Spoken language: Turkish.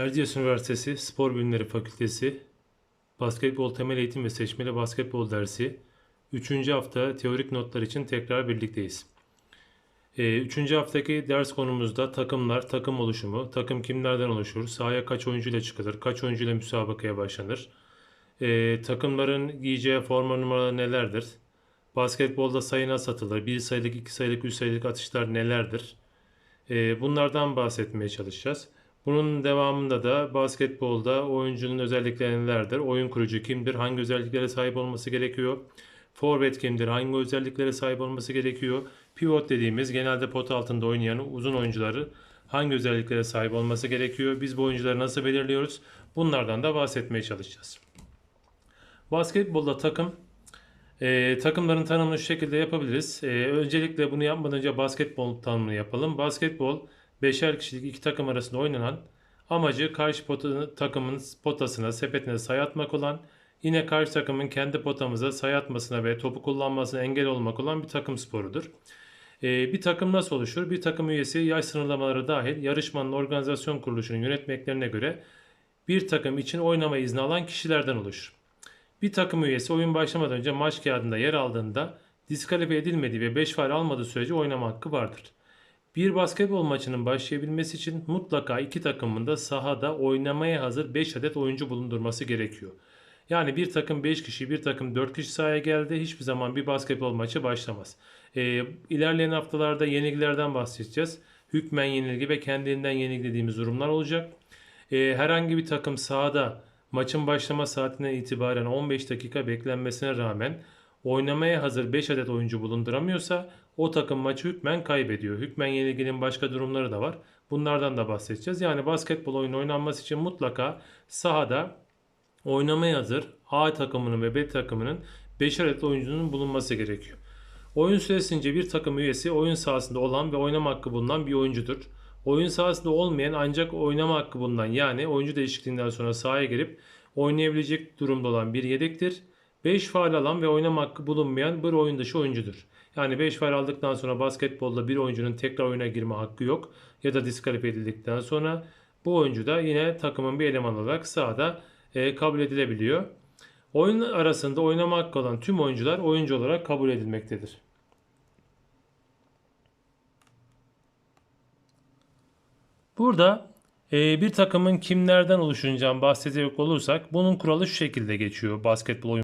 Erciyes Üniversitesi Spor Bilimleri Fakültesi Basketbol Temel Eğitim ve Seçmeli Basketbol Dersi 3. hafta teorik notlar için tekrar birlikteyiz. 3. haftaki ders konumuzda takımlar, takım oluşumu, takım kimlerden oluşur, sahaya kaç oyuncuyla çıkılır, kaç oyuncuyla müsabakaya başlanır, Ee, takımların giyeceği forma numaraları nelerdir, basketbolda sayı nasıl atılır, 1 sayılık, 2 sayılık, 3 sayılık atışlar nelerdir, ee, bunlardan bahsetmeye çalışacağız. Bunun devamında da basketbolda oyuncunun özellikleri nelerdir? Oyun kurucu kimdir? Hangi özelliklere sahip olması gerekiyor? Forvet kimdir? Hangi özelliklere sahip olması gerekiyor? Pivot dediğimiz genelde pot altında oynayan uzun oyuncuları hangi özelliklere sahip olması gerekiyor? Biz bu oyuncuları nasıl belirliyoruz? Bunlardan da bahsetmeye çalışacağız. Basketbolda takım e, takımların tanımını şu şekilde yapabiliriz. E, öncelikle bunu yapmadan önce basketbol tanımını yapalım. Basketbol beşer kişilik iki takım arasında oynanan amacı karşı pota, takımın potasına, sepetine sayı atmak olan yine karşı takımın kendi potamıza sayı atmasına ve topu kullanmasına engel olmak olan bir takım sporudur. E, bir takım nasıl oluşur? Bir takım üyesi yaş sınırlamaları dahil yarışmanın organizasyon kuruluşunun yönetmeklerine göre bir takım için oynama izni alan kişilerden oluşur. Bir takım üyesi oyun başlamadan önce maç kağıdında yer aldığında diskalifiye edilmediği ve 5 faul almadığı sürece oynama hakkı vardır. Bir basketbol maçının başlayabilmesi için mutlaka iki takımın da sahada oynamaya hazır 5 adet oyuncu bulundurması gerekiyor. Yani bir takım 5 kişi, bir takım 4 kişi sahaya geldi. Hiçbir zaman bir basketbol maçı başlamaz. Ee, ilerleyen haftalarda yenilgilerden bahsedeceğiz. Hükmen yenilgi ve kendinden yenilgi durumlar olacak. Ee, herhangi bir takım sahada maçın başlama saatinden itibaren 15 dakika beklenmesine rağmen oynamaya hazır 5 adet oyuncu bulunduramıyorsa o takım maçı hükmen kaybediyor. Hükmen yenilginin başka durumları da var. Bunlardan da bahsedeceğiz. Yani basketbol oyunu oynanması için mutlaka sahada oynamaya hazır A takımının ve B takımının 5 adet oyuncunun bulunması gerekiyor. Oyun süresince bir takım üyesi oyun sahasında olan ve oynama hakkı bulunan bir oyuncudur. Oyun sahasında olmayan ancak oynama hakkı bulunan yani oyuncu değişikliğinden sonra sahaya girip oynayabilecek durumda olan bir yedektir. 5 faal alan ve oynama hakkı bulunmayan bir oyun dışı oyuncudur. Yani 5 faal aldıktan sonra basketbolda bir oyuncunun tekrar oyuna girme hakkı yok ya da diskalifiye edildikten sonra bu oyuncu da yine takımın bir eleman olarak sahada e, kabul edilebiliyor. Oyun arasında oynama hakkı olan tüm oyuncular oyuncu olarak kabul edilmektedir. Burada e, bir takımın kimlerden oluşacağından bahsedecek olursak bunun kuralı şu şekilde geçiyor basketbol oyun